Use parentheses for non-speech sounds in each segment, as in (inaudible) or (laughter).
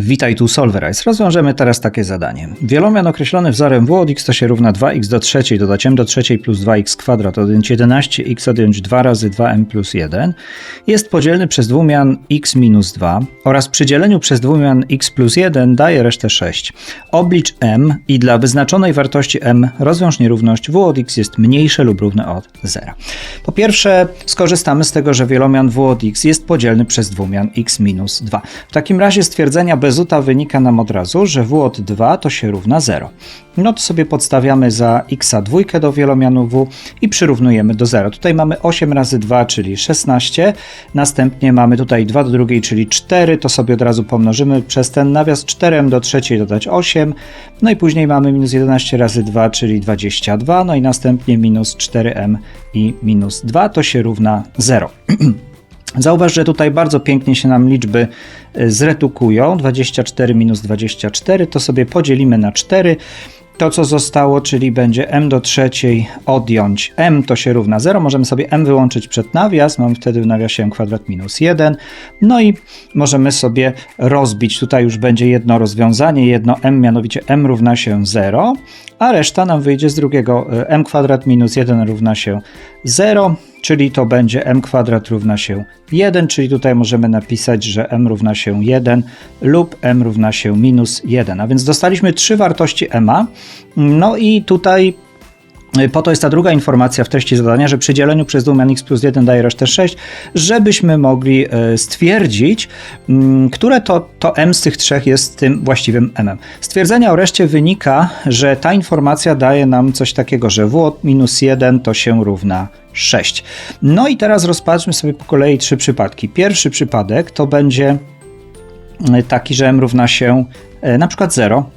Witaj tu Solverize. Rozwiążemy teraz takie zadanie. Wielomian określony wzorem w od x to się równa 2x do trzeciej dodać m do trzeciej plus 2x kwadrat odjąć 11x odjąć 2 razy 2m plus 1 jest podzielny przez dwumian x minus 2 oraz przy dzieleniu przez dwumian x plus 1 daje resztę 6. Oblicz m i dla wyznaczonej wartości m rozwiąż nierówność w od x jest mniejsze lub równe od 0. Po pierwsze skorzystamy z tego, że wielomian w od x jest podzielny przez dwumian x minus 2. W takim razie stwierdzenia bezuta wynika nam od razu, że w od 2 to się równa 0. No to sobie podstawiamy za x dwójkę do wielomianu w i przyrównujemy do 0. Tutaj mamy 8 razy 2, czyli 16. Następnie mamy tutaj 2 do drugiej, czyli 4. To sobie od razu pomnożymy przez ten nawias 4m do trzeciej dodać 8. No i później mamy minus 11 razy 2, czyli 22. No i następnie minus 4m i minus 2 to się równa 0. (clears throat) Zauważ, że tutaj bardzo pięknie się nam liczby y, zredukują. 24 minus 24 to sobie podzielimy na 4. To, co zostało, czyli będzie m do trzeciej odjąć m, to się równa 0. Możemy sobie m wyłączyć przed nawias. Mamy wtedy w nawiasie m kwadrat minus 1. No i możemy sobie rozbić. Tutaj już będzie jedno rozwiązanie, jedno m, mianowicie m równa się 0, a reszta nam wyjdzie z drugiego. y, m kwadrat minus 1 równa się 0 czyli to będzie m kwadrat równa się 1, czyli tutaj możemy napisać, że m równa się 1 lub m równa się minus 1. A więc dostaliśmy trzy wartości m. No i tutaj po to jest ta druga informacja w treści zadania, że przy dzieleniu przez dwumian x plus 1 daje resztę 6, żebyśmy mogli y, stwierdzić, mm, które to, to m z tych trzech jest tym właściwym m. Stwierdzenia o reszcie wynika, że ta informacja daje nam coś takiego, że w od minus 1 to się równa 6. No i teraz rozpatrzmy sobie po kolei trzy przypadki. Pierwszy przypadek to będzie y, taki, że m równa się y, na przykład 0.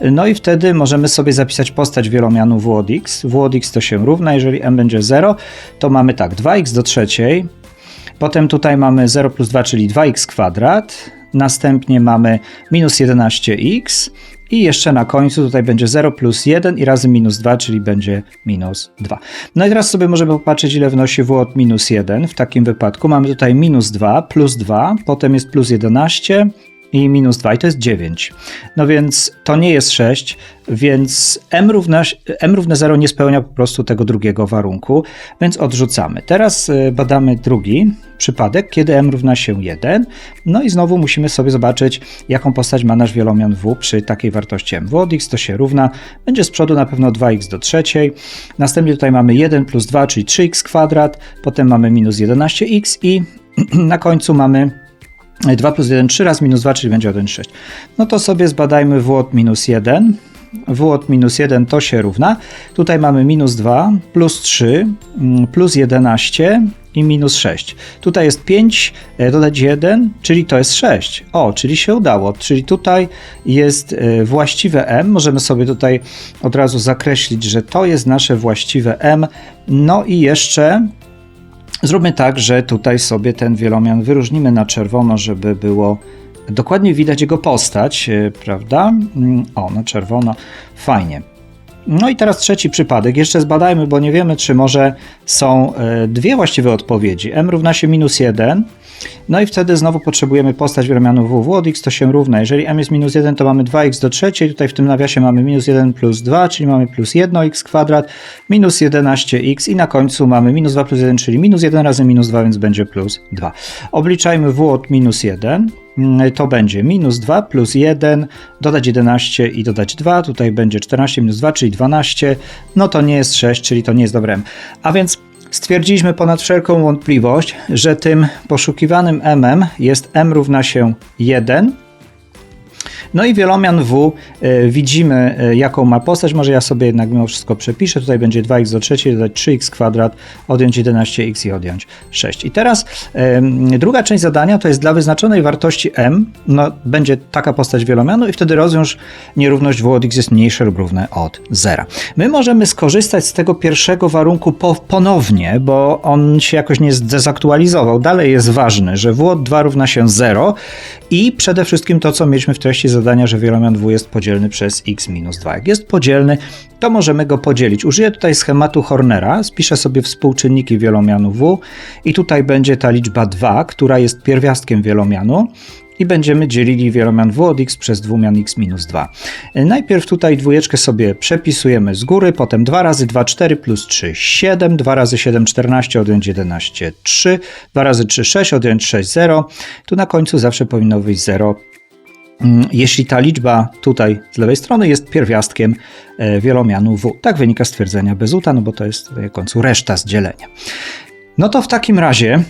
No i wtedy możemy sobie zapisać postać wielomianu w od x. W od x to się równa, jeżeli m będzie 0, to mamy tak 2x do trzeciej, potem tutaj mamy 0 plus 2, czyli 2x kwadrat, następnie mamy minus 11x i jeszcze na końcu tutaj będzie 0 plus 1 i razy minus 2, czyli będzie minus 2. No i teraz sobie możemy popatrzeć, ile wnosi w od minus 1. W takim wypadku mamy tutaj minus 2, plus 2, potem jest plus 11 i minus 2 i to jest 9. No więc to nie jest 6, więc m równa, m równe 0 nie spełnia po prostu tego drugiego warunku, więc odrzucamy. Teraz y, badamy drugi przypadek, kiedy m równa się 1. No i znowu musimy sobie zobaczyć, jaką postać ma nasz wielomian w przy takiej wartości m. W od x to się równa, będzie z przodu na pewno 2x do trzeciej. Następnie tutaj mamy 1 plus 2, czyli 3x kwadrat, potem mamy minus 11x i (clears throat) na końcu mamy 2 plus 1, 3 razy minus 2, czyli będzie 1, 6. No to sobie zbadajmy w od minus 1. W od minus 1 to się równa. Tutaj mamy minus 2, plus 3, mm, plus 11 i minus 6. Tutaj jest 5, e, dodać 1, czyli to jest 6. O, czyli się udało. Czyli tutaj jest e, właściwe m. Możemy sobie tutaj od razu zakreślić, że to jest nasze właściwe m. No i jeszcze Zróbmy tak, że tutaj sobie ten wielomian wyróżnimy na czerwono, żeby było dokładnie widać jego postać, e, prawda? Mm, O, na czerwono, fajnie. No i teraz trzeci przypadek. Jeszcze zbadajmy, bo nie wiemy, czy może są e, dwie właściwe odpowiedzi. m równa się minus 1. No i wtedy znowu potrzebujemy postać w. W od x to się równa. Jeżeli m jest minus 1, to mamy 2x do trzeciej. Tutaj w tym nawiasie mamy minus 1 plus 2, czyli mamy plus 1x kwadrat, minus 11x i na końcu mamy minus 2 plus 1, czyli minus 1 razy minus 2, więc będzie plus 2. Obliczajmy w od minus 1 to będzie minus 2 plus 1, dodać 11 i dodać 2, tutaj będzie 14 minus 2, czyli 12, no to nie jest 6, czyli to nie jest dobre. M. A więc stwierdziliśmy ponad wszelką wątpliwość, że tym poszukiwanym m jest m równa się 1, no i wielomian W y, widzimy, y, jaką ma postać. Może ja sobie jednak mimo wszystko przepiszę. Tutaj będzie 2x do trzeciej, dodać 3x kwadrat, odjąć 11x i odjąć 6. I teraz druga część zadania to jest dla wyznaczonej wartości m, no, będzie taka postać wielomianu i wtedy rozwiąż nierówność W od x jest mniejsze lub równe od 0. My możemy skorzystać z tego pierwszego warunku po, ponownie, bo on się jakoś nie zdezaktualizował. Dalej jest ważny, że W od 2 równa się 0 i przede wszystkim to, co mieliśmy w treści zadania, że wielomian W jest podzielny przez x minus 2. Jak jest podzielny, to możemy go podzielić. Użyję tutaj schematu Hornera, spiszę sobie współczynniki wielomianu W i tutaj będzie ta liczba 2, która jest pierwiastkiem wielomianu i będziemy dzielili wielomian w od x przez dwumian x minus 2. Najpierw tutaj dwójeczkę sobie przepisujemy z góry, potem 2 razy 2, 4 plus 3, 7, 2 razy 7, 14, odjąć 11, 3, 2 razy 3, 6, odjąć 6, 0. Tu na końcu zawsze powinno wyjść 0, Mm, jeśli ta liczba tutaj z lewej strony jest pierwiastkiem e, wielomianu w. Tak wynika z twierdzenia Bezuta, no bo to jest w końcu reszta z dzielenia. No to w takim razie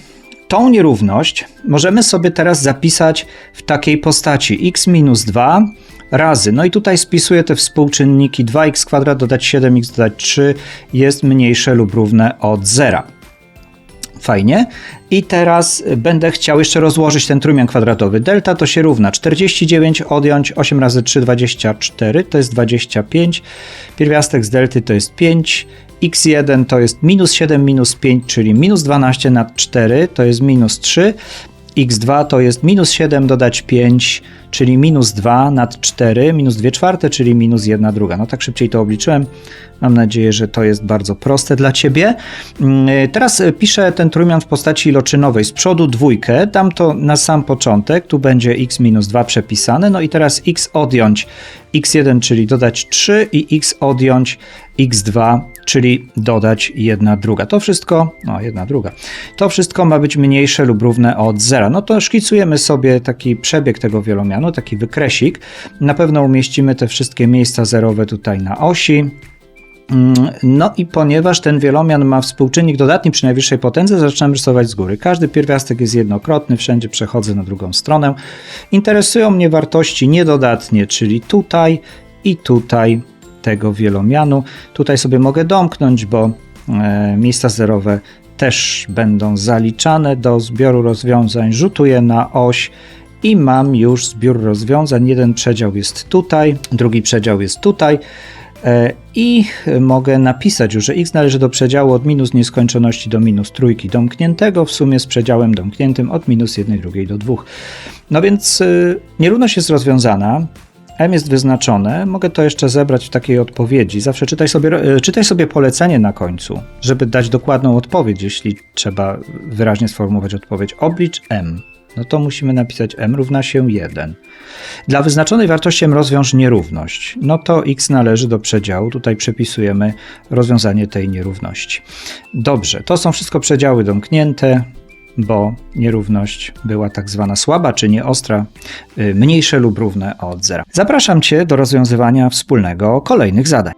tą nierówność możemy sobie teraz zapisać w takiej postaci x minus 2 razy, no i tutaj spisuję te współczynniki 2x kwadrat dodać 7x dodać 3 jest mniejsze lub równe od 0. Fajnie. I teraz będę chciał jeszcze rozłożyć ten trójmian kwadratowy. Delta to się równa 49 odjąć 8 razy 3, 24, to jest 25. Pierwiastek z delty to jest 5. x1 to jest minus 7 minus 5, czyli minus 12 nad 4, to jest minus 3 x2 to jest minus 7 dodać 5, czyli minus 2 nad 4, minus 2 czwarte, czyli minus 1 druga. No tak szybciej to obliczyłem. Mam nadzieję, że to jest bardzo proste dla Ciebie. Mm, teraz piszę ten trójmian w postaci iloczynowej. Z przodu dwójkę, dam to na sam początek, tu będzie x minus 2 przepisane, no i teraz x odjąć x1, czyli dodać 3 i x odjąć x2, czyli dodać 1 druga. To wszystko, no 1 druga, to wszystko ma być mniejsze lub równe od zera. No to szkicujemy sobie taki przebieg tego wielomianu, taki wykresik. Na pewno umieścimy te wszystkie miejsca zerowe tutaj na osi. Mm, No i ponieważ ten wielomian ma współczynnik dodatni przy najwyższej potędze, zaczynam rysować z góry. Każdy pierwiastek jest jednokrotny, wszędzie przechodzę na drugą stronę. Interesują mnie wartości niedodatnie, czyli tutaj i tutaj tego wielomianu. Tutaj sobie mogę domknąć, bo e, miejsca zerowe też będą zaliczane do zbioru rozwiązań. Rzutuję na oś i mam już zbiór rozwiązań. Jeden przedział jest tutaj, drugi przedział jest tutaj. E, I mogę napisać już, że x należy do przedziału od minus nieskończoności do minus trójki domkniętego w sumie z przedziałem domkniętym od minus jednej drugiej do dwóch. No więc y, nierówność jest rozwiązana, m jest wyznaczone, mogę to jeszcze zebrać w takiej odpowiedzi. Zawsze czytaj sobie, y, czytaj sobie polecenie na końcu, żeby dać dokładną odpowiedź, jeśli trzeba wyraźnie sformułować odpowiedź. Oblicz m. No to musimy napisać m równa się 1. Dla wyznaczonej wartości m rozwiąż nierówność. No to x należy do przedziału. Tutaj przepisujemy rozwiązanie tej nierówności. Dobrze, to są wszystko przedziały domknięte, bo nierówność była tak zwana słaba czy nieostra, y, mniejsze lub równe od zera. Zapraszam Cię do rozwiązywania wspólnego kolejnych zadań.